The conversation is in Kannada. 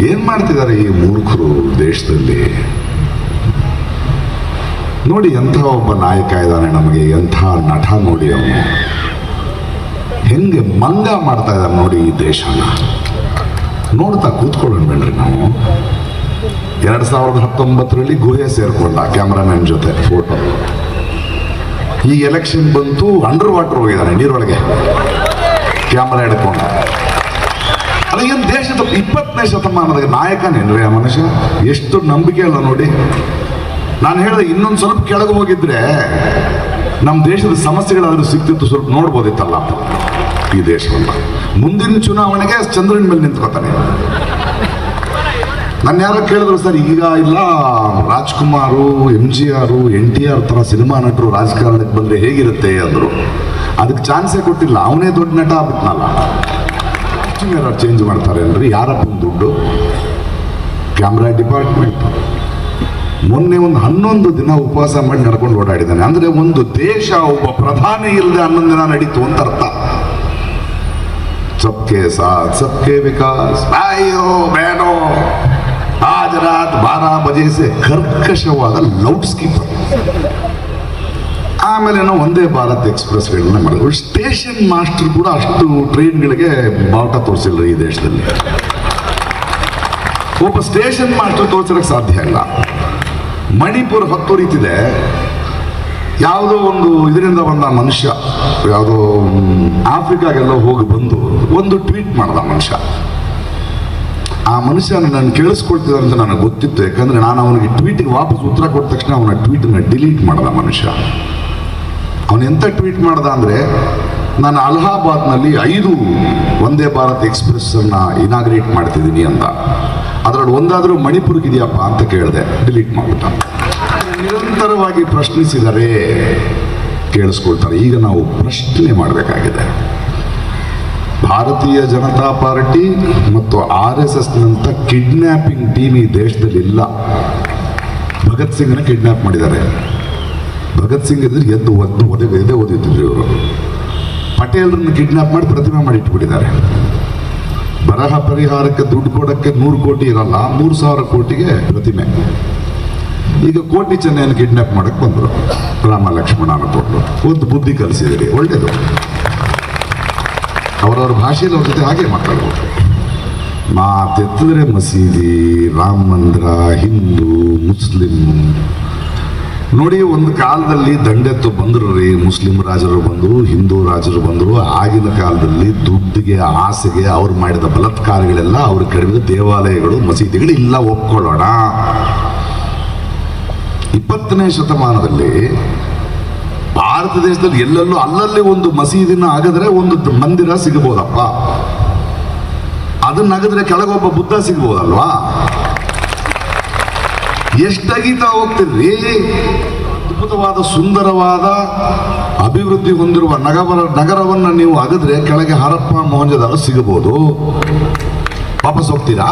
ಏನ್ ಮಾಡ್ತಿದ್ದಾರೆ ಈ ಮೂರ್ಖರು ದೇಶದಲ್ಲಿ? ನೋಡಿ, ಎಂಥ ಒಬ್ಬ ನಾಯಕ ಇದ್ದಾನೆ ನಮಗೆ, ಎಂಥ ನಟ ನೋಡಿ ಅವನು. ಹೆಂಗೆ ಮಂಗ ಮಾಡ್ತಾ ಇದ್ದಾರೆ ನೋಡಿ ಈ ದೇಶನ. ನೋಡ್ತಾ ಕೂತ್ಕೊಳ್ಳೋಣ ಬೇಡ್ರಿ ನಾವು. ಎರಡು ಸಾವಿರದ ಹತ್ತೊಂಬತ್ತರಲ್ಲಿ ಗುಹೆ ಸೇರ್ಕೊಂಡ ಕ್ಯಾಮ್ರಾಮನ್ ಜೊತೆ ಫೋಟೋ ಈ ಎಲೆಕ್ಷನ್ ಬಂತು ಅಂಡರ್ ವಾಟರ್ ಹೋಗಿದ್ದಾನೆ ನೀರೊಳಗೆ. ಕ್ಯಾಮ್ರಾ ಹಿಡ್ಕೊಂಡ. ಅದೇನು ದೇಶದ ಇಪ್ಪತ್ತನೇ ಶತಮಾನದ ನಾಯಕನೇನ್ರಿ ಆ ಮನುಷ್ಯ? ಎಷ್ಟು ನಂಬಿಕೆ ಅಲ್ಲ ನೋಡಿ. ನಾನು ಹೇಳಿದೆ, ಇನ್ನೊಂದು ಸ್ವಲ್ಪ ಕೆಳಗೆ ಹೋಗಿದ್ರೆ ನಮ್ಮ ದೇಶದ ಸಮಸ್ಯೆಗಳಾದರೂ ಸಿಕ್ತಿತ್ತು, ಸ್ವಲ್ಪ ನೋಡ್ಬೋದಿತ್ತಲ್ಲ ಈ ದೇಶವನ್ನ. ಮುಂದಿನ ಚುನಾವಣೆಗೆ ಚಂದ್ರನ ಮೇಲೆ ನಿಂತ್ಕೋತಾನೆ. ನನ್ನ ಯಾರೋ ಕೇಳಿದ್ರು, ಸರ್, ಈಗ ಇಲ್ಲ, Rajkumar M G R N T R ಥರ ಸಿನಿಮಾ ನಟರು ರಾಜಕಾರಣಕ್ಕೆ ಬಂದರೆ ಹೇಗಿರುತ್ತೆ? ಅಂದರು. ಅದಕ್ಕೆ ಚಾನ್ಸೇ ಕೊಟ್ಟಿಲ್ಲ. ಅವನೇ ದೊಡ್ಡ ನಟ ಆಗ್ಬಿಟ್ನಲ್ಲ. ಯಾರು ಚೇಂಜ್ ಮಾಡ್ತಾರೆ ಅಲ್ರಿ? ಯಾರಪ್ಪನ ದುಡ್ಡು? ಕ್ಯಾಮ್ರಾ ಡಿಪಾರ್ಟ್ಮೆಂಟ್ ಮೊನ್ನೆ ಒಂದು ಹನ್ನೊಂದು ದಿನ ಉಪವಾಸ ಮಾಡಿ ನಡ್ಕೊಂಡು ಓಡಾಡಿದ್ದಾನೆ. ಅಂದ್ರೆ ಒಂದು ದೇಶ, ಒಬ್ಬ ಪ್ರಧಾನಿ ಇಲ್ಲದೆ ಹನ್ನೊಂದು ದಿನ ನಡೀತು ಅಂತ ಅರ್ಥ. ಸಬ್ಕೆ ಸಾಥ್, ಸಬ್ಕೆ ವಿಕಾಸ್. ಅಯ್ಯೋ ಬೇಡೋ ಆಜ್ ಬಾರಾ ಬಜೆ ಸೆ ಕರ್ಕಶವಾದ ಲೌಡ್ ಸ್ಪೀಕರ್ ಆಮೇಲೆ ನಾವು ಒಂದೇ ಭಾರತ್ ಎಕ್ಸ್ಪ್ರೆಸ್ಗಳನ್ನ ಮಾಡಿದ್ರು. ಸ್ಟೇಷನ್ ಮಾಸ್ಟರ್ ಕೂಡ ಅಷ್ಟು ಟ್ರೈನ್ಗಳಿಗೆ ಬಾವುಟ ತೋರಿಸಿಲ್ಲ ಈ ದೇಶದಲ್ಲಿ. ಒಬ್ಬ ಸ್ಟೇಷನ್ ಮಾಸ್ಟರ್ ತೋರಿಸೋಕೆ ಸಾಧ್ಯ ಇಲ್ಲ. ಮಣಿಪುರ ಹೊತ್ತುರಿತಿದೆ ಯಾವುದೋ ಒಂದು ಇದರಿಂದ ಬಂದ ಮನುಷ್ಯ, ಯಾವುದೋ ಆಫ್ರಿಕಾಗೆಲ್ಲ ಹೋಗಿ ಬಂದು ಒಂದು ಟ್ವೀಟ್ ಮಾಡಿದ ಮನುಷ್ಯ. ಆ ಮನುಷ್ಯ ನಾನು ಕೇಳಿಸ್ಕೊಳ್ತಿದ್ದಾರೆ ಅಂತ ನನಗೆ ಗೊತ್ತಿತ್ತು. ಯಾಕಂದ್ರೆ ನಾನು ಅವನಿಗೆ ಟ್ವೀಟಿಗೆ ವಾಪಸ್ ಉತ್ತರ ಕೊಟ್ಟ ತಕ್ಷಣ ಅವನ ಟ್ವೀಟನ್ನ ಡಿಲೀಟ್ ಮಾಡಿದ ಮನುಷ್ಯ. ಅವನು ಎಂತ ಟ್ವೀಟ್ ಮಾಡ್ದ ಅಂದರೆ, ನಾನು ಅಲಹಾಬಾದ್ನಲ್ಲಿ ಐದು ವಂದೇ ಭಾರತ್ ಎಕ್ಸ್ಪ್ರೆಸ್ ಅನ್ನ ಇನಾಗ್ರೇಟ್ ಮಾಡ್ತಿದ್ದೀನಿ ಅಂತ. ಅದರಲ್ಲಿ ಒಂದಾದರೂ ಮಣಿಪುರ್ಗೆ ಇದೆಯಪ್ಪ ಅಂತ ಕೇಳಿದೆ, ಡಿಲೀಟ್ ಮಾಡ್ಬಿಟ್ಟ. ನಿರಂತರವಾಗಿ ಪ್ರಶ್ನಿಸಿದರೆ ಕೇಳಿಸ್ಕೊಳ್ತಾರೆ. ಈಗ ನಾವು ಪ್ರಶ್ನೆ ಮಾಡಬೇಕಾಗಿದೆ. ಭಾರತೀಯ ಜನತಾ ಪಾರ್ಟಿ ಮತ್ತು ಆರ್ ಎಸ್ ಎಸ್ನಂಥ ಕಿಡ್ನ್ಯಾಪಿಂಗ್ ಟೀಮ್ ಈ ದೇಶದಲ್ಲಿ ಇಲ್ಲ ಭಗತ್ ಸಿಂಗ್ನ ಕಿಡ್ನ್ಯಾಪ್ ಮಾಡಿದ್ದಾರೆ. ಭಗತ್ ಸಿಂಗ್ ಇದ್ರೆ ಎದ್ದು ಒದಗ ಎದೇ ಓದಿದ್ರು ಇವರು. ಪಟೇಲ್ರನ್ನ ಕಿಡ್ನಾಪ್ ಮಾಡಿ ಪ್ರತಿಮೆ ಮಾಡಿ ಇಟ್ಬಿಟ್ಟಿದ್ದಾರೆ. ಬರಹ ಪರಿಹಾರಕ್ಕೆ ದುಡ್ಡು ಕೊಡಕ್ಕೆ ನೂರು ಕೋಟಿ ಇರಲ್ಲ, ಮೂರು ಸಾವಿರ ಕೋಟಿಗೆ ಪ್ರತಿಮೆ. ಈಗ ಕೋಟಿ ಚೆನ್ನೈನ ಕಿಡ್ನಾಪ್ ಮಾಡಕ್ಕೆ ಬಂದರು. ರಾಮ ಲಕ್ಷ್ಮಣ ಅನ್ಕೊಂಡು ಒಂದು ಬುದ್ಧಿ ಕಲಿಸಿದಿರಿ, ಒಳ್ಳೇದು. ಅವರವ್ರ ಭಾಷೆಯಲ್ಲಿ ಅವ್ರ ಜೊತೆ ಹಾಗೆ ಮಾತಾಡ್ಬೋದು. ಮಾತೆತ್ತಿದ್ರೆ ಮಸೀದಿ ರಾಮ ಮಂದಿರ ಹಿಂದೂ, ಮುಸ್ಲಿಂ ನೋಡಿ, ಒಂದು ಕಾಲದಲ್ಲಿ ದಂಡೆತ್ತು ಬಂದರು ರೀ. ಮುಸ್ಲಿಂ ರಾಜರು ಬಂದರು, ಹಿಂದೂ ರಾಜರು ಬಂದರು. ಆಗಿನ ಕಾಲದಲ್ಲಿ ದುಡ್ಡಿಗೆ, ಆಸೆಗೆ ಅವ್ರು ಮಾಡಿದ ಬಲತ್ಕಾರಗಳೆಲ್ಲ ಅವ್ರ ಕಡಿಮೆ ದೇವಾಲಯಗಳು, ಮಸೀದಿಗಳು ಇಲ್ಲ, ಒಪ್ಕೊಳ್ಳೋಣ. ಇಪ್ಪತ್ತನೇ ಶತಮಾನದಲ್ಲಿ ಭಾರತ ದೇಶದಲ್ಲಿ ಎಲ್ಲೆಲ್ಲೂ ಅಲ್ಲಲ್ಲಿ ಒಂದು ಮಸೀದಿನ ಆಗದ್ರೆ ಒಂದು ಮಂದಿರ ಸಿಗಬಹುದಪ್ಪ. ಅದನ್ನ ಅಗದ್ರೆ ಕೆಳಗೊಬ್ಬ ಬುದ್ಧ ಸಿಗ್ಬೋದಲ್ವಾ ಎಷ್ಟಗೀತಾ ಹೋಗ್ತಿರ್ರಿ ಅದ್ಭುತವಾದ, ಸುಂದರವಾದ ಅಭಿವೃದ್ಧಿ ಹೊಂದಿರುವ ನಗರ ನಗರವನ್ನು ನೀವು ಅಗದ್ರೆ ಕೆಳಗೆ ಹರಪ್ಪ ಮೊಹಂಜದಾರ ಸಿಗಬಹುದು. ವಾಪಸ್ ಹೋಗ್ತೀರಾ?